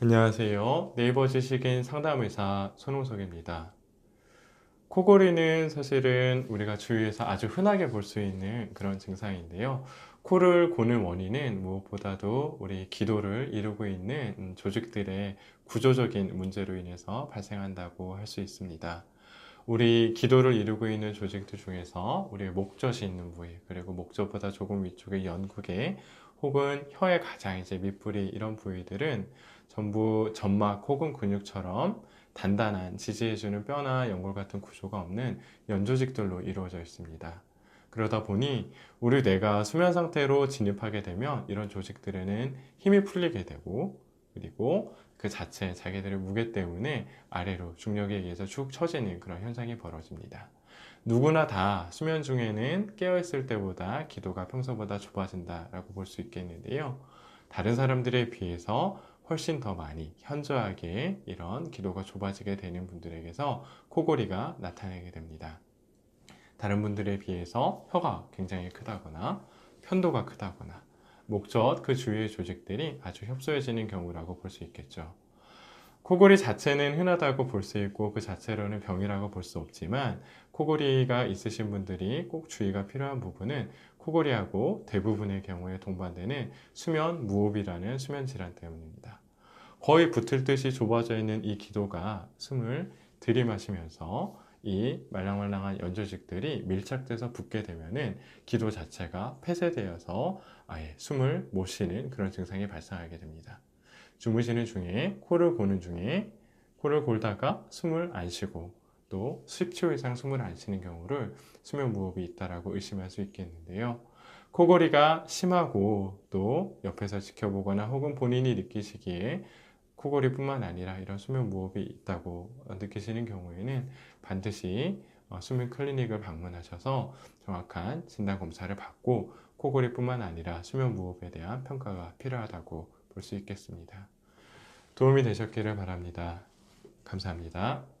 안녕하세요. 네이버 지식인 상담의사 손홍석입니다. 코골이는 사실은 우리가 주위에서 아주 흔하게 볼 수 있는 그런 증상인데요. 코를 고는 원인은 무엇보다도 우리 기도를 이루고 있는 음, 조직들의 구조적인 문제로 인해서 발생한다고 할 수 있습니다. 우리 기도를 이루고 있는 조직들 중에서 우리 목젖이 있는 부위, 그리고 목젖보다 조금 위쪽의 연구개, 혹은 혀의 가장 이제 밑부리 이런 부위들은 전부 점막 혹은 근육처럼 단단한 지지해주는 뼈나 연골 같은 구조가 없는 연조직들로 이루어져 있습니다. 그러다 보니 우리 뇌가 수면 상태로 진입하게 되면 이런 조직들에는 힘이 풀리게 되고 그리고 그 자체 자기들의 무게 때문에 아래로 중력에 의해서 축 처지는 그런 현상이 벌어집니다. 누구나 다 수면 중에는 깨어있을 때보다 기도가 평소보다 좁아진다 라고 볼 수 있겠는데요. 다른 사람들에 비해서 훨씬 더 많이 현저하게 이런 기도가 좁아지게 되는 분들에게서 코골이가 나타나게 됩니다. 다른 분들에 비해서 혀가 굉장히 크다거나 편도가 크다거나 목젖 그 주위의 조직들이 아주 협소해지는 경우라고 볼 수 있겠죠. 코골이 자체는 흔하다고 볼 수 있고 그 자체로는 병이라고 볼 수 없지만 코골이가 있으신 분들이 꼭 주의가 필요한 부분은 코골이하고 대부분의 경우에 동반되는 수면 무호흡이라는 수면 질환 때문입니다. 거의 붙을 듯이 좁아져 있는 이 기도가 숨을 들이마시면서 이 말랑말랑한 연조직들이 밀착돼서 붙게 되면은 기도 자체가 폐쇄되어서 아예 숨을 못 쉬는 그런 증상이 발생하게 됩니다. 주무시는 중에 코를 고는 중에 코를 골다가 숨을 안 쉬고 또 10초 이상 숨을 안 쉬는 경우를 수면 무호흡이 있다라고 의심할 수 있겠는데요. 코골이가 심하고 또 옆에서 지켜보거나 혹은 본인이 느끼시기에 코골이뿐만 아니라 이런 수면 무호흡이 있다고 느끼시는 경우에는 반드시 어, 수면 클리닉을 방문하셔서 정확한 진단 검사를 받고 코골이뿐만 아니라 수면 무호흡에 대한 평가가 필요하다고 볼 수 있겠습니다. 도움이 되셨기를 바랍니다. 감사합니다.